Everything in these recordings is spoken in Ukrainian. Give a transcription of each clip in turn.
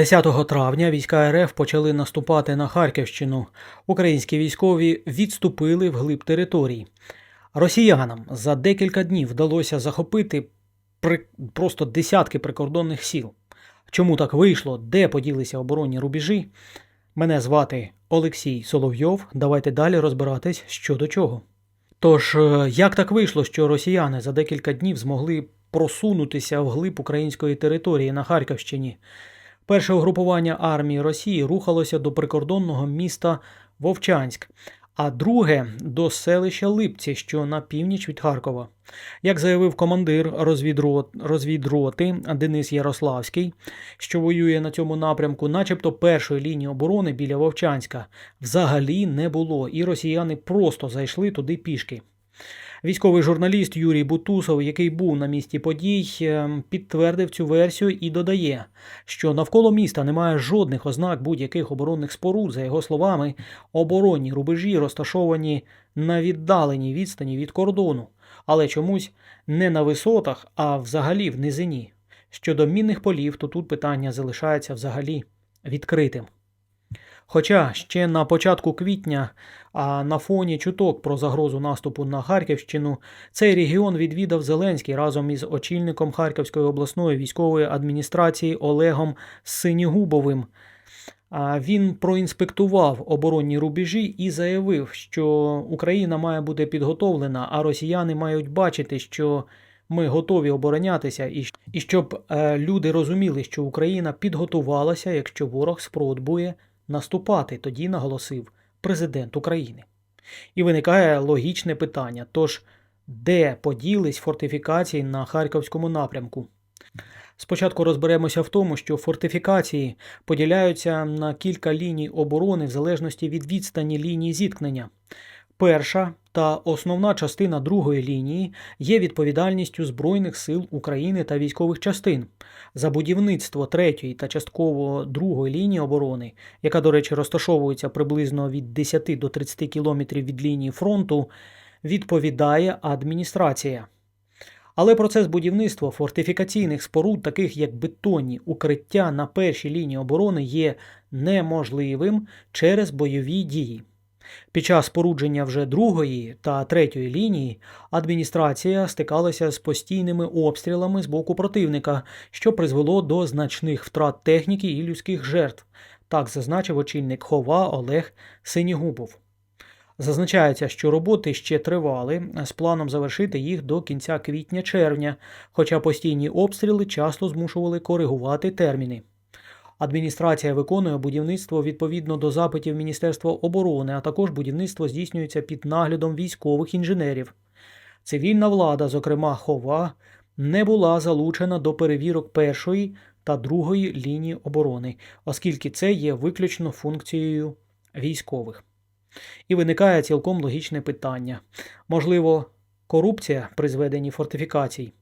10 травня війська РФ почали наступати на Харківщину. Українські військові відступили вглиб територій. Росіянам за декілька днів вдалося захопити при... просто десятки прикордонних сіл. Чому так вийшло? Де поділися оборонні рубежі? Мене звати Олексій Соловйов. Давайте далі розбиратись, що до чого. Тож, е, як так вийшло, що росіяни за декілька днів змогли просунутися вглиб української території на Харківщині? Перше угрупування армії Росії рухалося до прикордонного міста Вовчанськ, а друге до селища Липці, що на північ від Харкова. Як заявив командир розвідроти Денис Ярославський, що воює на цьому напрямку, начебто першої лінії оборони біля Вовчанська взагалі не було, і росіяни просто зайшли туди пішки. Військовий журналіст Юрій Бутусов, який був на місці подій, е, підтвердив цю версію і додає, що навколо міста немає жодних ознак будь-яких оборонних споруд. За його словами, оборонні рубежі розташовані на віддаленій відстані від кордону, але чомусь не на висотах, а взагалі в низині. Щодо мінних полів, то тут питання залишається взагалі відкритим. Хоча ще на початку квітня, а на фоні чуток про загрозу наступу на Харківщину, цей регіон відвідав Зеленський разом із очільником Харківської обласної військової адміністрації Олегом Синігубовим. Він проінспектував оборонні рубежі і заявив, що Україна має бути підготовлена, а росіяни мають бачити, що ми готові оборонятися, і і щоб е, люди розуміли, що Україна підготувалася, якщо ворог спробує наступати, тоді наголосив президент України. І виникає логічне питання: тож, де поділись фортифікації на Харківському напрямку? Спочатку розберемося в тому, що фортифікації поділяються на кілька ліній оборони в залежності від відстані лінії зіткнення. Перша та основна частина другої лінії є відповідальністю Збройних сил України та військових частин. За будівництво третьої та частково другої лінії оборони, яка, до речі, розташовується приблизно від 10 до 30 кілометрів від лінії фронту, відповідає адміністрація. Але процес будівництва фортифікаційних споруд, таких як бетонні укриття на першій лінії оборони, є неможливим через бойові дії. Під час спорудження вже другої та третьої лінії адміністрація стикалася з постійними обстрілами з боку противника, що призвело до значних втрат техніки і людських жертв. Так зазначив очільник Хова Олег Синігубов. Зазначається, що роботи ще тривали з планом завершити їх до кінця квітня-червня, хоча постійні обстріли часто змушували коригувати терміни. Адміністрація виконує будівництво відповідно до запитів Міністерства оборони, а також будівництво здійснюється під наглядом військових інженерів. Цивільна влада, зокрема Хова, не була залучена до перевірок першої та другої лінії оборони, оскільки це є виключно функцією військових. І виникає цілком логічне питання. Можливо, корупція при зведенні фортифікацій.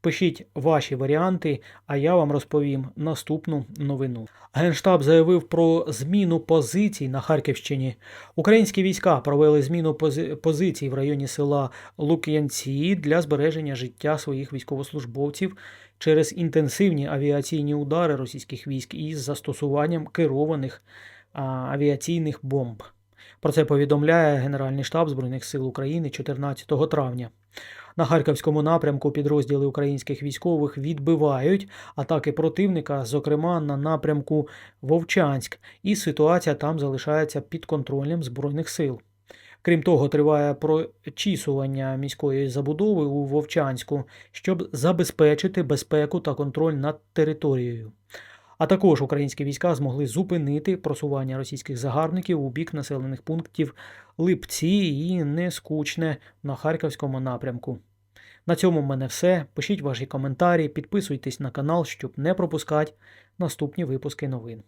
Пишіть ваші варіанти, а я вам розповім наступну новину. Генштаб заявив про зміну позицій на Харківщині. Українські війська провели зміну пози- позицій в районі села Лук'янці для збереження життя своїх військовослужбовців через інтенсивні авіаційні удари російських військ із застосуванням керованих авіаційних бомб. Про це повідомляє Генеральний штаб Збройних сил України 14 травня. На Харківському напрямку підрозділи українських військових відбивають атаки противника, зокрема на напрямку Вовчанськ, і ситуація там залишається під контролем Збройних сил. Крім того, триває прочісування міської забудови у Вовчанську, щоб забезпечити безпеку та контроль над територією. А також українські війська змогли зупинити просування російських загарбників у бік населених пунктів Липці і Нескучне на Харківському напрямку. На цьому в мене все. Пишіть ваші коментарі, підписуйтесь на канал, щоб не пропускати наступні випуски новин.